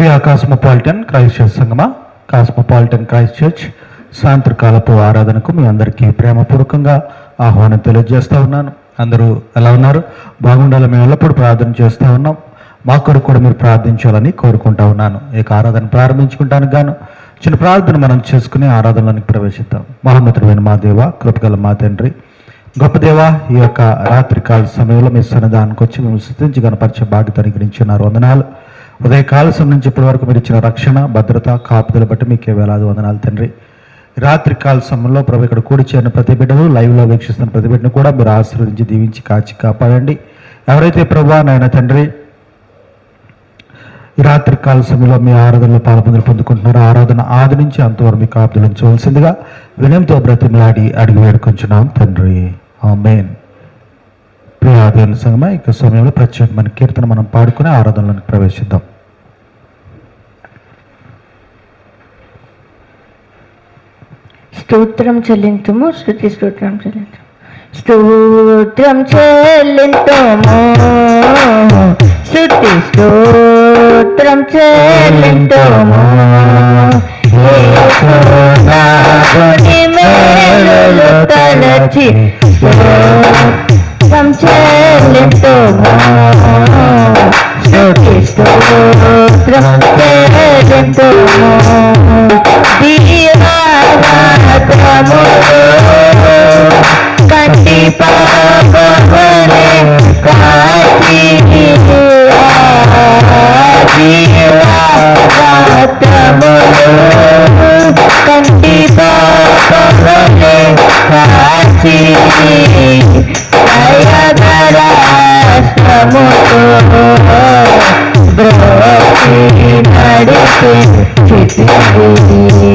Priya cosmopolitan Christ church సంగమా cosmopolitan Christ church సాయంత్రకాలపు ఆరాధనకు మీ అందరికీ ప్రేమపూర్వకంగా ఆహ్వానం తెలియజేస్తూ ఉన్నాను. అందరూ ఎలా ఉన్నారు? బాగుండాలి మేము ఎల్లప్పుడూ ప్రార్థన చేస్తూ ఉన్నాం. మా కొరకు కూడా మీరు ప్రార్థించాలని కోరుకుంటా ఉన్నాను. ఈ యొక్క ఆరాధన ప్రారంభించుకుంటానికి గాను చిన్న ప్రార్థన మనం చేసుకుని ఆరాధనలోనికి ప్రవేశిద్దాం. మహమ్మతుడైన మా దేవ కృపగల మా తండ్రి గొప్ప దేవ ఈ యొక్క రాత్రికాల సమయంలో మీ సన్నిధానికి వచ్చి మేము స్థుతించి కనపరిచే బాధ్యత అనుగ్రహించున్నారు వందనాలు. ఉదయకాల సమయం నుంచి ఇప్పటి వరకు మీరు ఇచ్చిన రక్షణ భద్రత కాపుదల బట్టి మీకే వేలాది వందనాలు తండ్రి. రాత్రికాల సమయంలో ప్రభు ఇక్కడ కూడి చేరిన ప్రతి బిడ్డను లైవ్లో వీక్షిస్తున్న ప్రతి బిడ్డను కూడా మీరు ఆశీర్వదించి దీవించి కాచి కాపాడండి. ఎవరైతే ప్రభా నాయన తండ్రి రాత్రి కాల సమయంలో మీ ఆరాధనలో పాల్పొందులు పొందుకుంటున్నారు ఆరాధన ఆది నుంచి అంతవరకు మీ కాపుదలు ఉంచవలసిందిగా వినయంతో బ్రతిమలాడి అడిగి వేడుకొంచున్నాం తండ్రి. ఆమేన్. ప్రియాదేవుల సంగమ ఇక సమయంలో ప్రత్యేకమైన కీర్తన మనం పాడుకుని ఆరాధనలోకి ప్రవేశిద్దాం. స్తోత్రం చెల్లింతుము శృతి స్తోత్రం చెల్లింతుము. స్తోత్రం చెల్లింతుము శృతి స్తోత్రం చెల్లింతుము. యేసునాథుని మేలులు తలచి స్తోత్రం చెల్లింతుము. శృతి స్తోత్రం చెల్లింతుము. దీవారాత్రములు కంటి పాపములే కాచి దీవారాత్రములు కంటి పాపములే కాచి దయగరాష్ట్రముతో బ్రోకి నడిపే చితివి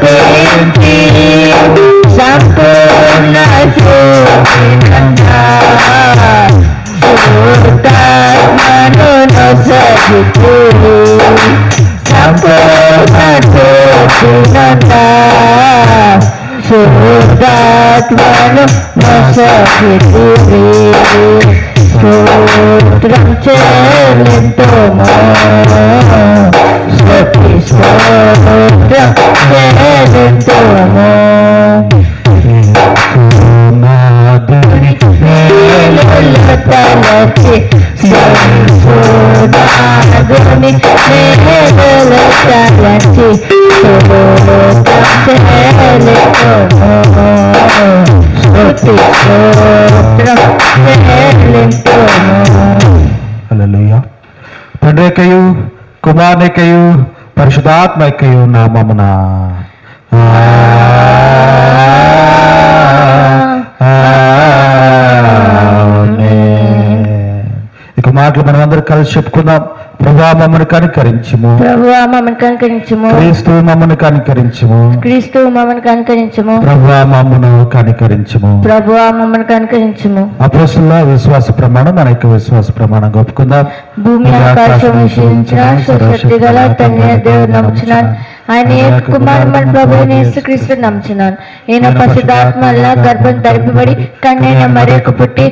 సమర్పించి సంపూర్ణ శోభినంగా శూతాత్మను సంపూర్ణ స్తోత్రం స్తోత్రం చెల్లింతుము నాదుని మేలుల తలచి సంశోధనాగుని మేలుల తలచి స్తోత్రం చెల్లింతుము పరిశుధాత్మకయు నామమున ఇక మాటలు మనమందరం కలిసి చెప్పుకుందాం. ప్రభా మమ్మల్ని కనికరించుము. ప్రభువా మమ్మల్ని కనుకరించుము. క్రీస్తు మమ్మల్ని కనికరించుము. క్రీస్తు మమ్మల్ని కనుకరించుము. ప్రభా మమ్మను కనికరించుము. ప్రభువా మమ్మల్ని కనుకరించుము. అపోస్తుల విశ్వాస ప్రమాణం మన యొక్క విశ్వాస ప్రమాణంగా ఒప్పుకుందాం భూమి ఆకాశం విషయించిన గల తండ్రి దేవుడు నమ్ముచున్నాను ఆయన యొక్క కుమారుడు మన ప్రభు యేసుక్రీస్తు నమ్ముచున్నాను ఈయన పరిశుద్ధాత్మ వల్ల గర్భం ధరిపబడి కన్నైన మరొక పుట్టి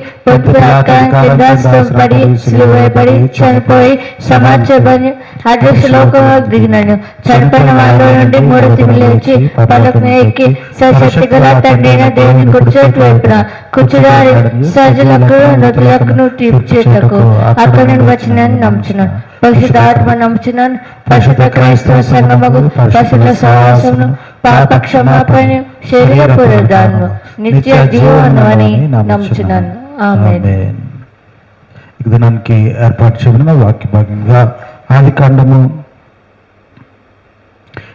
పడి సిలువబడి చనిపోయి సమాజబడి అదృశ్య లోకంలోకి దిగినాడు చనిపోయిన వాళ్ళ నుండి మూడు తిరిగి లేచి పలకను ఎక్కి సశక్తి గల తండ్రి దేవుని కుర్చోటి వైపున కూర్చుడారి సజలకు నదులకు తీర్చేటకు అక్కడ నుండి వచ్చిన నమ్ముచున్నాను పరిశుద్ధ ఆత్మ నమ్ముచున్నాను పరిశుద్ధ క్రైస్తవ సంగమకు పరిశుద్ధ సహవాసమును పాప క్షమాపణ శరీర నిత్య జీవను అని ఆమె దినానికి ఏర్పాటు చేయబడిన వాక్య భాగంగా ఆది కాండము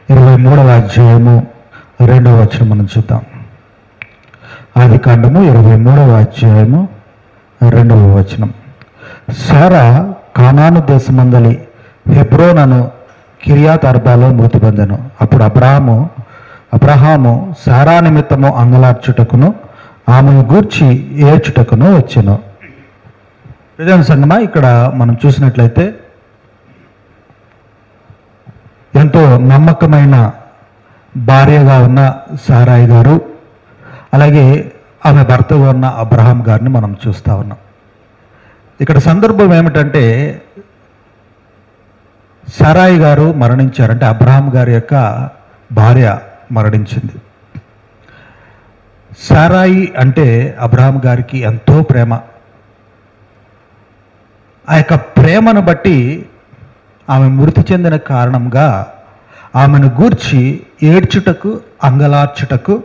ఇరవై మూడవ అధ్యాయము రెండవ వచనం మనం చూద్దాం. ఆది కాండము ఇరవై మూడవ అధ్యాయము రెండవ వచనం. సారా కానాను దేశమందలి హెబ్రోనను కిరియాత్ అర్బాలో మృతి పొందెను. అప్పుడు అబ్రాహాము అబ్రహాము సారా నిమిత్తము అంగలార్చుటకును ఆమెను గూర్చి ఏడ్చుటకును వచ్చెను. ప్రజల సంగమా ఇక్కడ మనం చూసినట్లయితే ఎంతో నమ్మకమైన భార్యగా ఉన్న సారాయి గారు అలాగే ఆమె భర్తగా ఉన్న అబ్రహాం గారిని మనం చూస్తూ ఉన్నాం. ఇక్కడ సందర్భం ఏమిటంటే సారాయి గారు మరణించారంటే అబ్రహాం గారి యొక్క భార్య మరణించింది. సారాయి అంటే అబ్రహాం గారికి ఎంతో ప్రేమ. ఆ యొక్క ప్రేమను బట్టి ఆమె మృతి చెందిన కారణంగా ఆమెను గూర్చి ఏడ్చుటకు అంగలార్చుటకు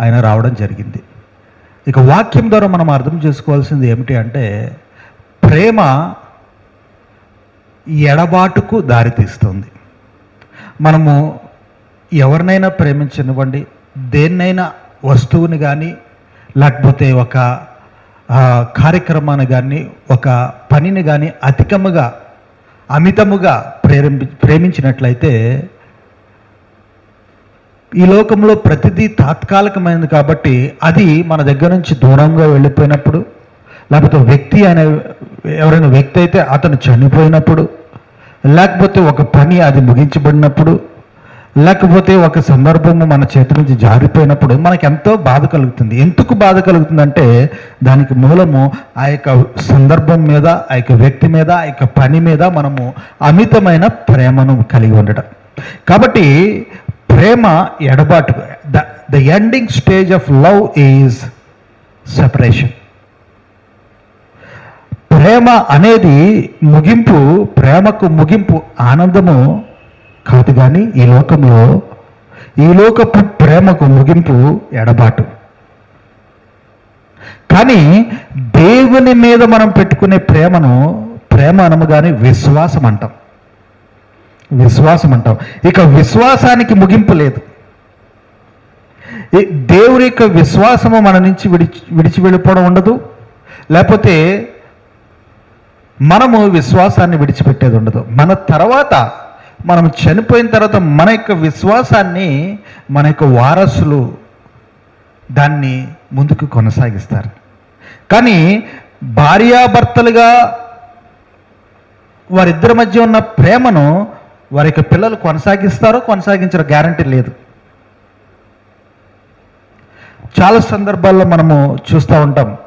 ఆయన రావడం జరిగింది. ఇక వాక్యం ద్వారా మనం అర్థం చేసుకోవాల్సింది ఏమిటి అంటే ప్రేమ ఎడబాటుకు దారితీస్తుంది. మనము ఎవరినైనా ప్రేమించనివ్వండి దేన్నైనా వస్తువుని కానీ లేకపోతే ఒక కార్యక్రమాన్ని కానీ ఒక పనిని కానీ అధికముగా అమితముగా ప్రేరేపి ప్రేమించినట్లయితే ఈ లోకంలో ప్రతిదీ తాత్కాలికమైనది కాబట్టి అది మన దగ్గర నుంచి దూరంగా వెళ్ళిపోయినప్పుడు లేకపోతే వ్యక్తి అనే ఎవరైనా వ్యక్తి అయితే అతను చనిపోయినప్పుడు లేకపోతే ఒక పని అది ముగించబడినప్పుడు లేకపోతే ఒక సందర్భము మన చేతి నుంచి జారిపోయినప్పుడు మనకు ఎంతో బాధ కలుగుతుంది. ఎందుకు బాధ కలుగుతుందంటే దానికి మూలము ఆ యొక్క సందర్భం మీద ఆ యొక్క వ్యక్తి మీద ఆ యొక్క పని మీద మనము అమితమైన ప్రేమను కలిగి ఉండటం. కాబట్టి ప్రేమ ఎడబాటు the the ending stage of love is separation. ప్రేమ అనేది ముగింపు ప్రేమకు ముగింపు ఆనందము కాదు కానీ ఈ లోకంలో ఈ లోకపు ప్రేమకు ముగింపు ఎడబాటు. కానీ దేవుని మీద మనం పెట్టుకునే ప్రేమను ప్రేమ అనముగానే విశ్వాసం అంటాం విశ్వాసం అంటాం ఇక విశ్వాసానికి ముగింపు లేదు. దేవుని యొక్క విశ్వాసము మన నుంచి విడిచి విడిచి వెళ్ళిపోవడం ఉండదు. లేకపోతే మనము విశ్వాసాన్ని విడిచిపెట్టేది ఉండదు. మన తర్వాత మనం చనిపోయిన తర్వాత మన యొక్క విశ్వాసాన్ని మన యొక్క వారసులు దాన్ని ముందుకు కొనసాగిస్తారు. కానీ భార్యాభర్తలుగా వారిద్దరి మధ్య ఉన్న ప్రేమను వారి యొక్క పిల్లలు కొనసాగిస్తారో కొనసాగించడం గ్యారంటీ లేదు. చాలా సందర్భాల్లో మనము చూస్తూ ఉంటాం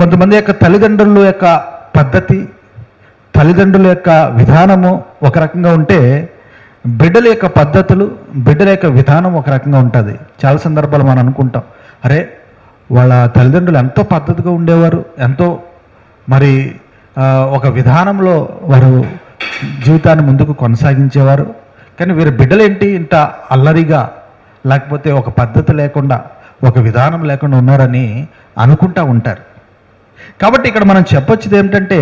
కొంతమంది యొక్క తల్లిదండ్రుల యొక్క పద్ధతి తల్లిదండ్రుల యొక్క విధానము ఒక రకంగా ఉంటే బిడ్డల యొక్క పద్ధతులు బిడ్డల యొక్క విధానం ఒక రకంగా ఉంటుంది. చాలా సందర్భాలు మనం అనుకుంటాం. అరే వాళ్ళ తల్లిదండ్రులు ఎంతో పద్ధతిగా ఉండేవారు ఎంతో మరి ఒక విధానంలో వారు జీవితాన్ని ముందుకు కొనసాగించేవారు. కానీ వీరి బిడ్డలేంటి ఇంత అల్లరిగా లేకపోతే ఒక పద్ధతి లేకుండా ఒక విధానం లేకుండా ఉన్నారని అనుకుంటా ఉంటారు. కాబట్టి ఇక్కడ మనం చెప్పొచ్చేది ఏమిటంటే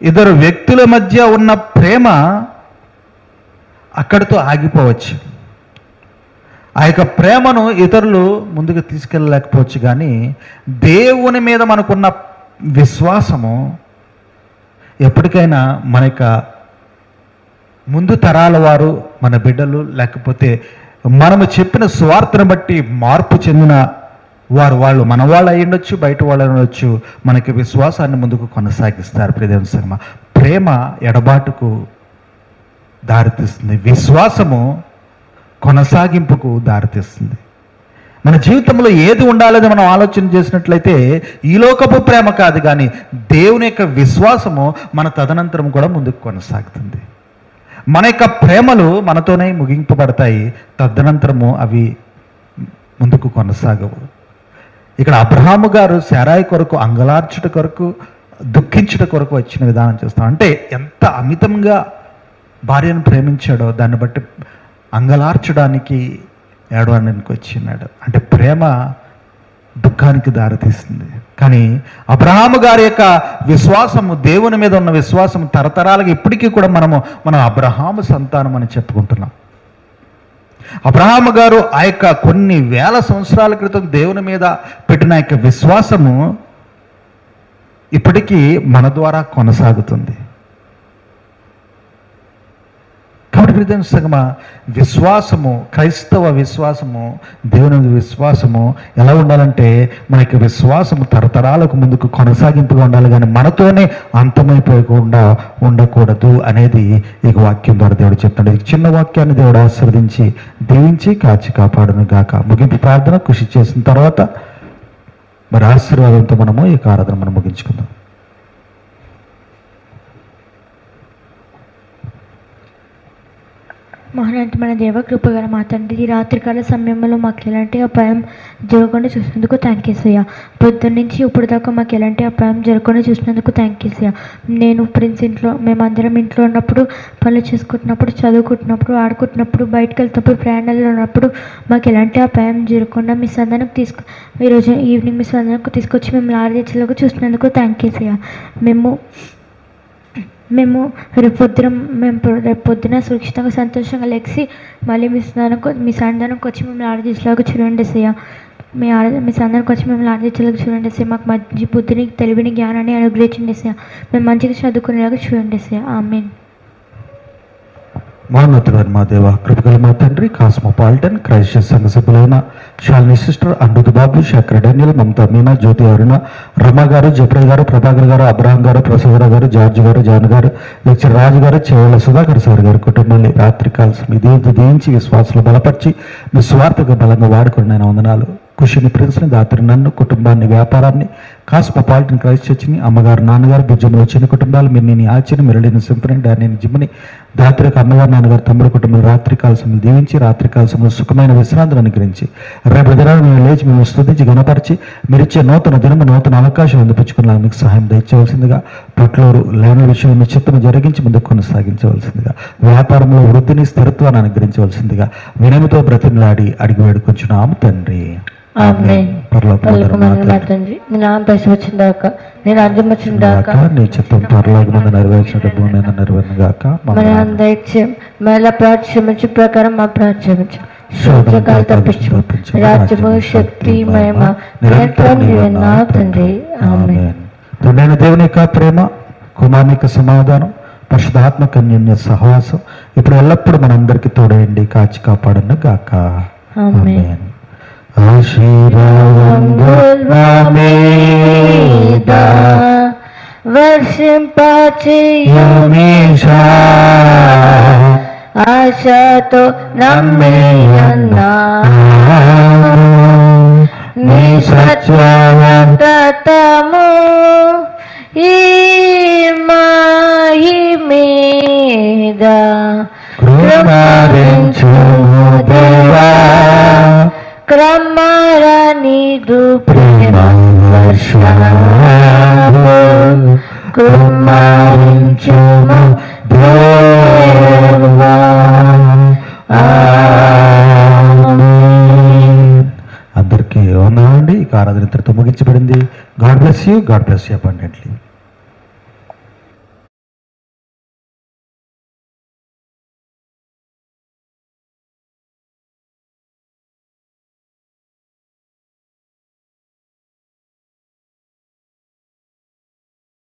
ఇద్దరు వ్యక్తుల మధ్య ఉన్న ప్రేమ అక్కడితో ఆగిపోవచ్చు. ఆ యొక్క ప్రేమను ఇతరులు ముందుకు తీసుకెళ్ళలేకపోవచ్చు కానీ దేవుని మీద మనకున్న విశ్వాసము ఎప్పటికైనా మన యొక్క ముందు తరాల వారు మన బిడ్డలు లేకపోతే మనము చెప్పిన స్వార్థను బట్టి మార్పు చెందిన వారు వాళ్ళు మన వాళ్ళు అయి ఉండొచ్చు బయట వాళ్ళు అయి ఉండొచ్చు. మనకి విశ్వాసాన్ని ముందుకు కొనసాగిస్తారు. ప్రియదేవ శర్మ ప్రేమ ఎడబాటుకు దారితీస్తుంది. విశ్వాసము కొనసాగింపుకు దారితీస్తుంది. మన జీవితంలో ఏది ఉండాలని మనం ఆలోచన చేసినట్లయితే ఈ లోకపు ప్రేమ కాదు కానీ దేవుని యొక్క విశ్వాసము మన తదనంతరం కూడా ముందుకు కొనసాగుతుంది. మన యొక్క ప్రేమలు మనతోనే ముగింపబడతాయి. తదనంతరము అవి ముందుకు కొనసాగవు. ఇక్కడ అబ్రహాము గారు శారాయి కొరకు అంగలార్చుట కొరకు దుఃఖించుట కొరకు వచ్చిన విధానం చూస్తాం. అంటే ఎంత అమితంగా భార్యను ప్రేమించాడో దాన్ని బట్టి అంగలార్చడానికి ఏడవడానికి వచ్చినాడు. అంటే ప్రేమ దుఃఖానికి దారితీస్తుంది కానీ అబ్రహాము గారి యొక్క విశ్వాసము దేవుని మీద ఉన్న విశ్వాసం తరతరాలుగా ఇప్పటికీ కూడా మనము మనం అబ్రహాము సంతానం అని చెప్పుకుంటున్నాం. అబ్రహాం గారు ఆ యొక్క కొన్ని వేల సంవత్సరాల క్రితం దేవుని మీద పెట్టిన యొక్క విశ్వాసము ఇప్పటికీ మన ద్వారా కొనసాగుతుంది. కాబట్టి ప్రతి సగమ విశ్వాసము క్రైస్తవ విశ్వాసము దేవుని విశ్వాసము ఎలా ఉండాలంటే మన యొక్క విశ్వాసము తరతరాలకు ముందుకు కొనసాగింపుగా ఉండాలి కానీ మనతోనే అంతమైపోకుండా ఉండకూడదు అనేది ఈ వాక్యం ద్వారా దేవుడు చెప్తాడు ఈ చిన్న వాక్యాన్ని దేవుడు ఆశీర్వదించి దీవించి కాచి కాపాడును గాక. ముగింపు ప్రార్థన కృషి చేసిన తర్వాత మరి ఆశీర్వాదంతో మనము ఈ ఆరాధన మనం ముగించుకుందాం. మహానంటి మన దేవ కృపగల మా తండ్రి ఈ రాత్రికాల సమయంలో మాకు ఎలాంటి అపాయం జరగకుండా చూసినందుకు థ్యాంక్ యూ సయ్యా. పొద్దున్న నుంచి ఇప్పుడు దాకా మాకు ఎలాంటి అపాయం జరగకుండా చూసినందుకు థ్యాంక్ యూ సయ్యా. నేను ప్రిన్స్ ఇంట్లో మేమందరం ఇంట్లో ఉన్నప్పుడు పనులు చేసుకుంటున్నప్పుడు చదువుకుంటున్నప్పుడు ఆడుకుంటున్నప్పుడు బయటకు వెళ్తున్నప్పుడు ప్రయాణాలు ఉన్నప్పుడు మాకు ఎలాంటి అపాయం జరగకుండా మీ సందానికి తీసుకు ఈరోజు ఈవినింగ్ మీ సందానికి తీసుకొచ్చి మేము లారీచలకు చూసినందుకు థ్యాంక్ యూ సయ్యా. మేము మేము రేపు పొద్దున మేము రేపు పొద్దున సురక్షితంగా సంతోషంగా లెక్సి మళ్ళీ మీ సంధానంకు మీ సన్నిధానంకి వచ్చి మిమ్మల్ని ఆడదీసేలాగా చూడండి సయ్య మీ ఆడ మీ సంధానికి వచ్చి మిమ్మల్ని ఆడదీసేలాగా చూడండి సయ్య మాకు మంచి బుద్ధిని తెలివిని జ్ఞానాన్ని అనుగ్రహించండి సయ్య మేము మంచిగా చదువుకునేలాగా చూడండి సయ్య ఆమెన్. మహోన్నతుడైన మా దేవ కృపగల మా తండ్రి కాస్మోపాలిటన్ క్రైస్ట్ సంఘ సభ్యులైన శాలిని సిస్టర్ అమృత బాబు శేఖర్ డానియల్ మమతా మీనా జ్యోతి అరుణ రమ గారు జప్రయ్ గారు ప్రభాకర్ గారు అబ్రహం గారు ప్రసాదరావు గారు జార్జ్ గారు జాన్ గారు లెక్చర్ రాజు గారు చేవల సుధాకర్ సార్ గారి కుటుంబాన్ని రాత్రి కాల్సి దేవుడు దీవించి విశ్వాసాలు బలపరిచి మీ స్వార్థగా బలంగా వాడుకుని నేను వందనాలు. కుషిని ప్రిన్స్ని దాత్రి నన్ను కుటుంబాన్ని వ్యాపారాన్ని కాస్మోపాలిటన్ క్రైస్ట్ చర్చిని అమ్మగారు నాన్నగారు భుజంలో చిన్న కుటుంబాలు మీరు నేను ఆచిన మెరడిని సింఫనీ డానిని జిమ్ని దాత్రికి అమ్మగారు నాన్నగారు తమ్ముడు కుటుంబం రాత్రి కాలసములు దీవించి రాత్రి కాలసములు సుఖమైన విశ్రాంతిని అనుగ్రహించి రేపు దినాలు మేము లేచి మేము స్తుతించి గణపరిచి మీరు ఇచ్చే నూతన దినము నూతన అవకాశం అందిపుచ్చుకున్న మీకు సహాయం దయచేయవలసిందిగా పట్లూరు లేని విషయం మీ చిత్తము జరిగించి ముందుకు కొనసాగించవలసిందిగా వ్యాపారంలో వృద్ధిని స్థిరత్వాన్ని అనుగ్రహించవలసిందిగా వినమితో బ్రతిమలాడి అడిగి వేడుకొచ్చున్నాము తండ్రి. నీ పసి వచ్చిన దాకా నేను దాకా గాక నీ చిత్తం పరలోకమందు నెరవేర్చినట్టు భూమి మీద నెరవేరును గాక మన అందరికీ మళ్ళా ప్రార్థించు ప్రకారం మా ప్రార్థించు శోధకాలు తప్పించు. రాజ్యము శక్తి మహిమ నిరంతరం నీవే నా తండ్రి. ఆమె తండ్రైన దేవుని యొక్క ప్రేమ కుమారుని యొక్క సమాధానం పరిశుధాత్మ కన్యన్య సహవాసం ఇప్పుడు ఎల్లప్పుడూ మనందరికీ తోడేయండి కాచి కాపాడను గాక ఆమేన్. ఆశీర్వాదంబు నా మీద వర్షింపచేయ యమీషా ఆశతో నమ్మేయన్నా నీ సత్యవంత తతము ఈ మాయి మీద కృపారించుము దేవా క్రమర నీదు ప్రేమ వర్షము కుమారించుము దేవా ఆమేన్. అందరికీ వందనండి ఈ ఆరాధన ఇంతటితో ముగించబడింది. God bless you God bless you